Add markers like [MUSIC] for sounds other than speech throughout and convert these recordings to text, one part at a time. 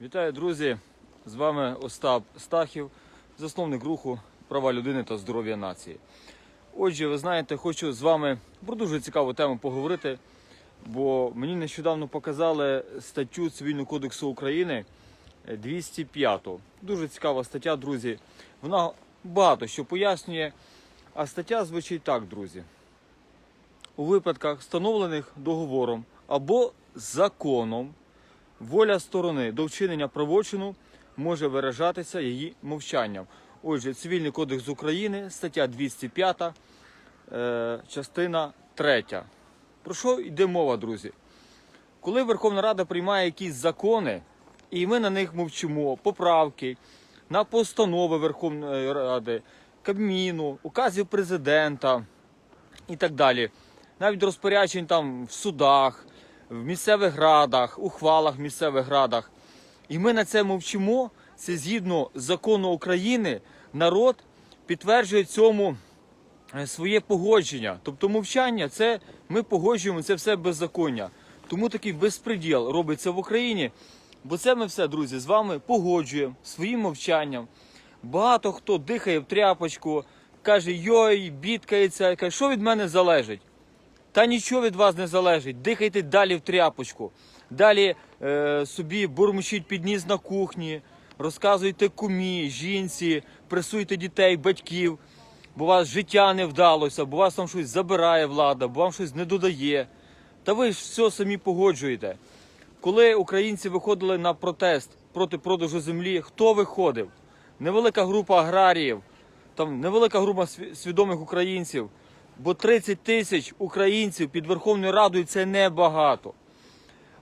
Вітаю, друзі! З вами Остап Стахів, засновник руху права людини та здоров'я нації. Отже, ви знаєте, хочу з вами про дуже цікаву тему поговорити, бо мені нещодавно показали статтю Цивільного кодексу України е, 205. Дуже цікава стаття, друзі. Вона багато що пояснює. А стаття звучить так, друзі. У випадках, встановлених договором або законом, Воля сторони до вчинення правочину може виражатися її мовчанням. Отже, Цивільний кодекс України, стаття 205, е, частина 3. Про що йде мова, друзі? Коли Верховна Рада приймає якісь закони, і ми на них мовчимо, поправки на постанови Верховної Ради, Кабміну, указів президента і так далі, навіть розпоряджень там в судах, в місцевих радах, ухвалах в місцевих радах. І ми на це мовчимо. Це згідно закону України, народ підтверджує цьому е, своє погодження. Тобто мовчання це ми погоджуємо це все беззаконня. Тому такий безпреділ робиться в Україні. Бо це ми все, друзі, з вами погоджуємо своїм мовчанням. Багато хто дихає в тряпочку, каже, йой, бідкається, каже, що від мене залежить? Та нічого від вас не залежить. Дихайте далі в тряпочку. Далі е, собі бурмочіть під ніс на кухні, розказуйте кумі, жінці, пресуйте дітей, батьків, бо у вас життя не вдалося, бо вас там щось забирає влада, бо вам щось не додає. Та ви ж все самі погоджуєте. Коли українці виходили на протест проти продажу землі, хто виходив? Невелика група аграріїв, там невелика група свідомих українців. Бо 30 тисяч українців під Верховною Радою це небагато.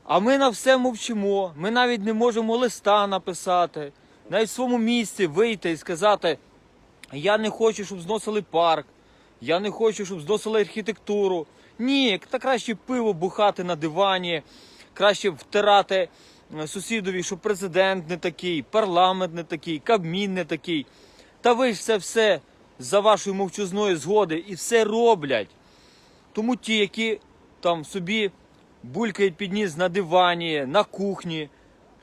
А ми на все мовчимо. Ми навіть не можемо листа написати, навіть в своєму місці вийти і сказати: я не хочу, щоб зносили парк, я не хочу, щоб зносили архітектуру. Ні, та краще пиво бухати на дивані, краще втирати е, сусідові, що президент не такий, парламент не такий, кабмін не такий. Та ви ж це все за вашою мовчазною згоди і все роблять. Тому ті, які там собі булькають під ніс на дивані, на кухні,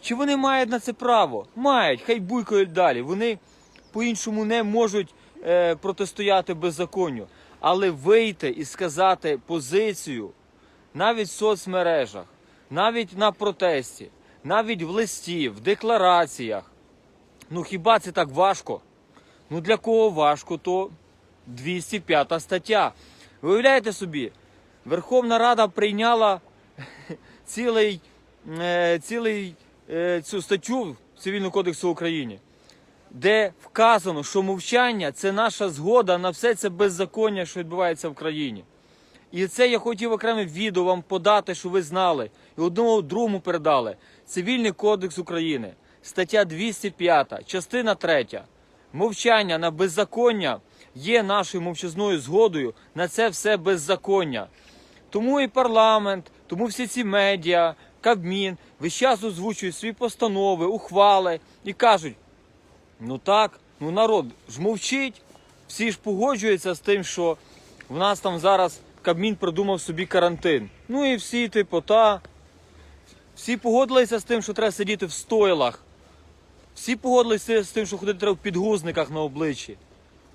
чи вони мають на це право? Мають, хай булькають далі. Вони по-іншому не можуть е, протистояти беззаконню. Але вийти і сказати позицію навіть в соцмережах, навіть на протесті, навіть в листі, в деклараціях. Ну хіба це так важко? Ну для кого важко, то 205 стаття. Ви уявляєте собі, Верховна Рада прийняла [LAUGHS] цілий, е, цілий е, цю статтю Цивільного кодексу України, де вказано, що мовчання це наша згода на все це беззаконня, що відбувається в країні. І це я хотів окреме відео вам подати, щоб ви знали. І одному другому передали. Цивільний кодекс України, стаття 205, частина 3. Мовчання на беззаконня є нашою мовчазною згодою на це все беззаконня. Тому і парламент, тому всі ці медіа, Кабмін весь час озвучують свої постанови, ухвали і кажуть: ну так, ну народ ж мовчить, всі ж погоджуються з тим, що в нас там зараз Кабмін придумав собі карантин. Ну і всі, типу, та. Всі погодилися з тим, що треба сидіти в стойлах. Всі погодилися з тим, що ходити треба в підгузниках на обличчі.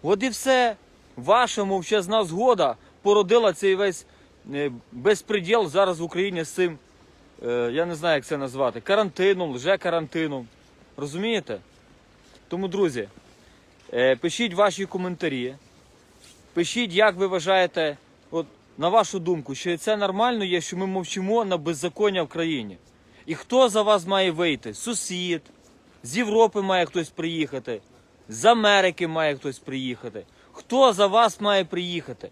От і все. Ваша мовчазна згода породила цей весь е, безпреділ зараз в Україні з цим, е, я не знаю, як це назвати, карантином, лже-карантином. Розумієте? Тому, друзі, е, пишіть ваші коментарі. Пишіть, як ви вважаєте, от, на вашу думку, що це нормально є, що ми мовчимо на беззаконня в країні. І хто за вас має вийти? Сусід, з Європи має хтось приїхати, з Америки має хтось приїхати. Хто за вас має приїхати?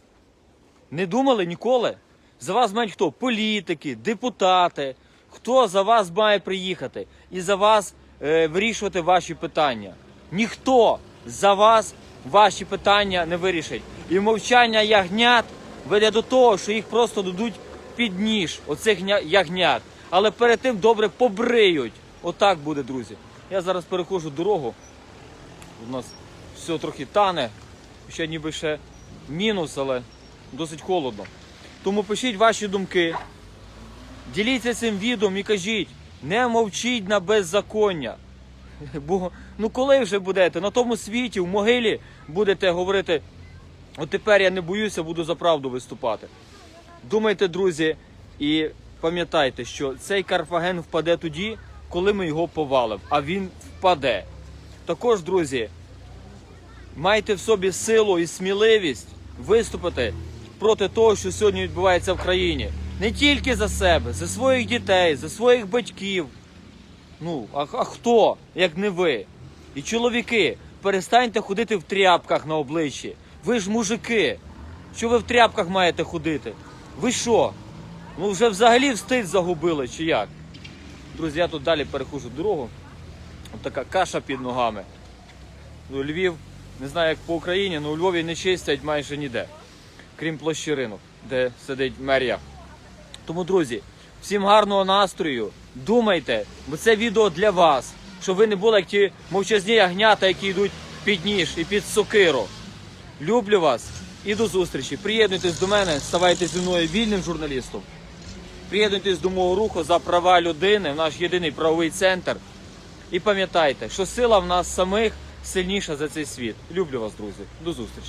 Не думали ніколи? За вас мають хто? Політики, депутати. Хто за вас має приїхати і за вас е, вирішувати ваші питання? Ніхто за вас ваші питання не вирішить. І мовчання ягнят веде до того, що їх просто дадуть під ніж оцих ня- ягнят. Але перед тим добре побриють. Отак буде, друзі. Я зараз переходжу дорогу. У нас все трохи тане. Ще ніби ще мінус, але досить холодно. Тому пишіть ваші думки. Діліться цим відео і кажіть, Не мовчіть на беззаконня. Бо ну коли вже будете на тому світі, в могилі будете говорити, от тепер я не боюся, буду за правду виступати. Думайте, друзі, і пам'ятайте, що цей Карфаген впаде тоді, коли ми його повалимо, а він впаде. Також, друзі, майте в собі силу і сміливість виступити проти того, що сьогодні відбувається в країні. Не тільки за себе, за своїх дітей, за своїх батьків. Ну, а, а хто, як не ви? І чоловіки, перестаньте ходити в тряпках на обличчі. Ви ж мужики. Що ви в тряпках маєте ходити? Ви що? Ну вже взагалі встид загубили, чи як? Друзі, я тут далі перехожу дорогу. От така каша під ногами. Ну, Львів, не знаю як по Україні, але у Львові не чистять майже ніде. Крім площі ринок, де сидить мерія. Тому, друзі, всім гарного настрою. Думайте, бо це відео для вас, щоб ви не були як ті мовчазні ягнята, які йдуть під ніж і під сокиру. Люблю вас і до зустрічі. Приєднуйтесь до мене, ставайте зі мною вільним журналістом. Приєднуйтесь до мого руху за права людини, в наш єдиний правовий центр. І пам'ятайте, що сила в нас самих сильніша за цей світ. Люблю вас, друзі. До зустрічі.